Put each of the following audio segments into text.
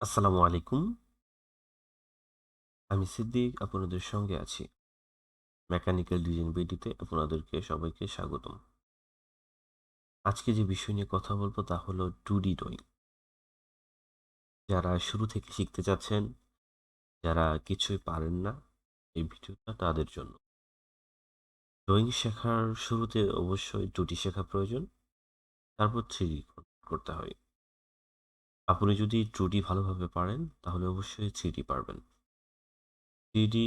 আসসালামু আলাইকুম। আমি সিদ্দিক, আপনাদের সঙ্গে আছি। মেকানিক্যাল ডিজাইন বিডিতে আপনাদেরকে সবাইকে স্বাগতম। আজকে যে বিষয় নিয়ে কথা বলব তা হলো ডি ড্রয়িং যারা শুরু থেকে শিখতে চাচ্ছেন, যারা কিছুই পারেন না এই ভিডিওটা তাদের জন্য। ড্রয়িং শেখার শুরুতে অবশ্যই টুডি শেখা প্রয়োজন। তারপর থ্রি করতে হয়। আপনি যদি টুডি ভালোভাবে পারেন, তাহলে অবশ্যই থ্রি ডি পারবেন। থ্রি ডি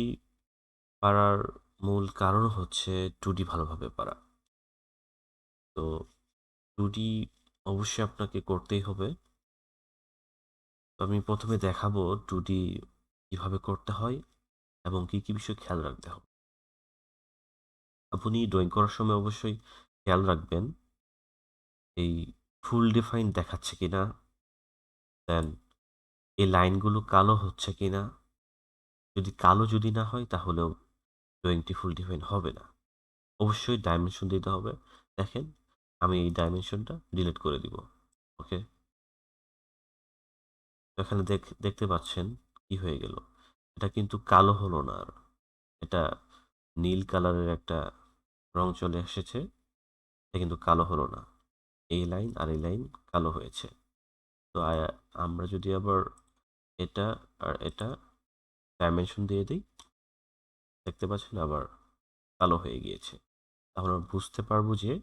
পারার মূল কারণ হচ্ছে টুডি ভালোভাবে পারা। তো টুডি অবশ্যই আপনাকে করতেই হবে। তো আমি প্রথমে দেখাবো টুডি কীভাবে করতে হয় এবং কি কি বিষয় খেয়াল রাখতে হবে। আপনি ড্রয়িং করার সময় অবশ্যই খেয়াল রাখবেন, এই ফুল ডিফাইন দেখাচ্ছে কিনা দেন, এই লাইনগুলো কালো হচ্ছে কিনা যদি কালো যদি না হয়, তাহলেও ড্রয়িংটি ফুল ডিফাইন হবে না। অবশ্যই ডাইমেনশন দিতে হবে। দেখেন, আমি এই ডাইমেনশনটা ডিলিট করে দিব। ওকে? এখানে দেখ, দেখতে পাচ্ছেন কি হয়ে গেল। এটা কিন্তু কালো হলো না আর। এটা নীল কালারের একটা রং চলে এসেছে। এটা কিন্তু কালো হলো না। এই লাইন আর এই লাইন কালো হয়েছে। তো আমরা যদি আবার এটা আর এটা ডাইমেনশন দিয়ে দিই, দেখতে পাচ্ছেন আবার কালো হয়ে গিয়েছে। তাহলে আমরা বুঝতে পারব যে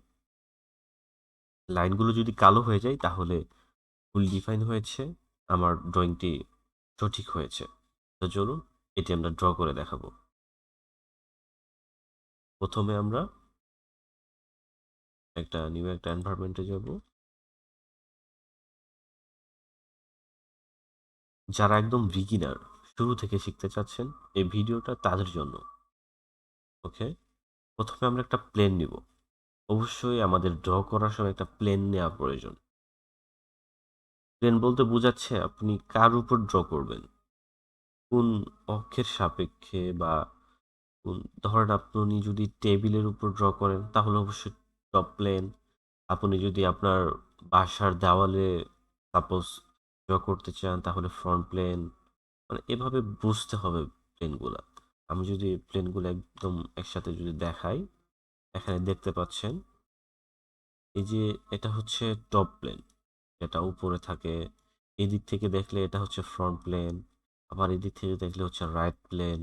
লাইনগুলো যদি কালো হয়ে যায়, তাহলে ফুল ডিফাইন হয়েছে, আমার ড্রয়িংটি সঠিক হয়েছে। তো চলুন, এটি আমরা ড্র করে দেখাবো। প্রথমে আমরা একটা নিউ একটা এনভায়রনমেন্টে যাব। যারা একদম বিগিনার শুরু থেকে শিখতে চাচ্ছেন, এই ভিডিওটা তাদের জন্য। ওকে? প্রথমে আমরা একটা প্লেন নিব। অবশ্যই আমাদের ড্র করার সময় একটা প্লেন নেওয়া প্রয়োজন। প্লেন বলতে বোঝাচ্ছে আপনি কার উপর ড্র করবেন? কোন অক্ষের সাপেক্ষে বা কোন, ধরেন আপনি যদি টেবিলের উপর ড্র করেন, তাহলে অবশ্যই টপ প্লেন আপনি যদি আপনার বাসার দেওয়ালে সাপোজ ড্র করতে চান, তাহলে ফ্রন্ট প্লেন মানে এভাবে বুঝতে হবে প্লেনগুলো আমি যদি প্লেনগুলো একদম একসাথে যদি দেখাই, এখানে দেখতে পাচ্ছেন, এই যে এটা হচ্ছে টপ প্লেন এটা উপরে থাকে। এদিক থেকে দেখলে এটা হচ্ছে ফ্রন্ট প্লেন আবার এদিক থেকে দেখলে হচ্ছে রাইট প্লেন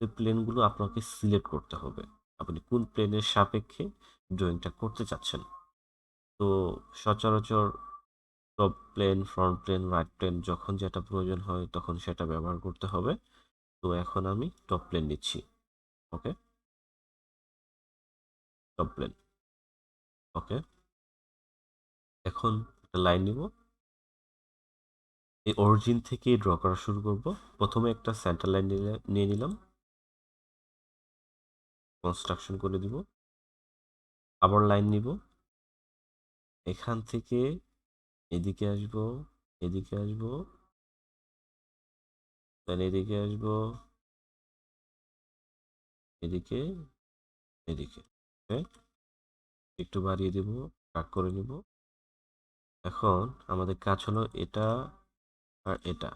এই প্লেনগুলো আপনাকে সিলেক্ট করতে হবে। আপনি কোন প্লেনের সাপেক্ষে ড্রয়িংটা করতে চাচ্ছেন? তো সচরাচর top plane front plane right plane যখন যেটা প্রয়োজন হয় তখন সেটা ব্যবহার করতে হবে। তো এখন আমি টপ প্লেন নিচ্ছি ওকে টপ প্লেন ওকে এখন একটা লাইন নিব। এই অরিজিন থেকে ড্র করা শুরু করব। প্রথমে একটা সেন্টার লাইন নিয়ে নিলাম। কনস্ট্রাকশন করে দিব। আবার লাইন নিব। এখান থেকে এদিকে আসব এদিকে আসব। দেন এদিকে আসব, এদিকে এদিকে একটু বাড়িয়ে দেব কাট করে নিব। এখন আমাদের কাজ হলো এটা আর এটা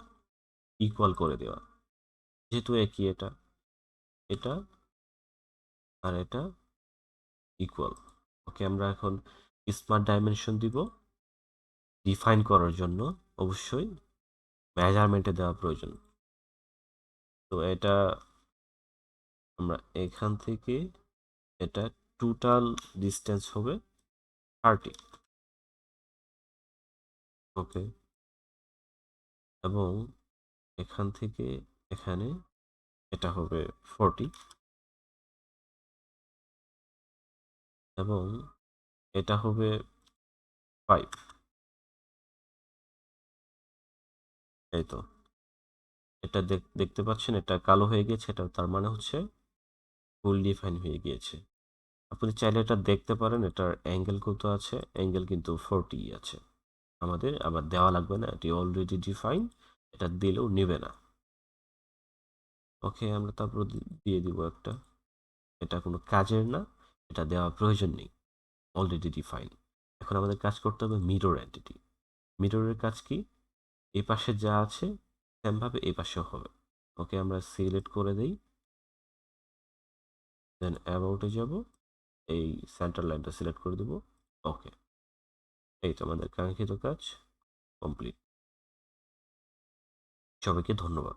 ইকুয়াল করে দেওয়া। যেহেতু একই এটা এটা আর এটা ইকুয়াল ওকে আমরা এখন স্মার্ট ডাইমেনশন দিব। ডিফাইন করার জন্য অবশ্যই মেজারমেন্টে দেওয়া প্রয়োজন। তো এটা আমরা এখান থেকে এটা টোটাল ডিস্টেন্স হবে থার্টি ওকে এবং এখান থেকে এখানে এটা হবে ফর্টি এবং এটা হবে ফাইভ এই তো। এটা দেখতে পাচ্ছেন, এটা কালো হয়ে গেছে, এটা তার মানে হচ্ছে ফুল ডিফাইন হয়ে গিয়েছে। আপনি চাইলে এটা দেখতে পারেন, এটার অ্যাঙ্গেল কত আছে? অ্যাঙ্গেল কিন্তু ফোরটি আছে। আমাদের আবার দেওয়া লাগবে না, এটি অলরেডি ডিফাইন এটা দিলেও নেবে না। ওকে আমরা তারপর দিয়ে দিব একটা। এটা কোনো কাজের না, এটা দেওয়া প্রয়োজন নেই অলরেডি ডিফাইন এখন আমাদের কাজ করতে হবে মিরর অ্যান্টিটি মিররের কাজ কি? এই পাশে যা আছে, সেমভাবে এ পাশেও হবে। ওকে আমরা সিলেক্ট করে দিই। দেন অ্যাবাউটে যাব। এই সেন্টার লাইনটা সিলেক্ট করে দেব। ওকে এই তো আমাদের কাঙ্ক্ষিত কাজ কমপ্লিট সবাইকে ধন্যবাদ।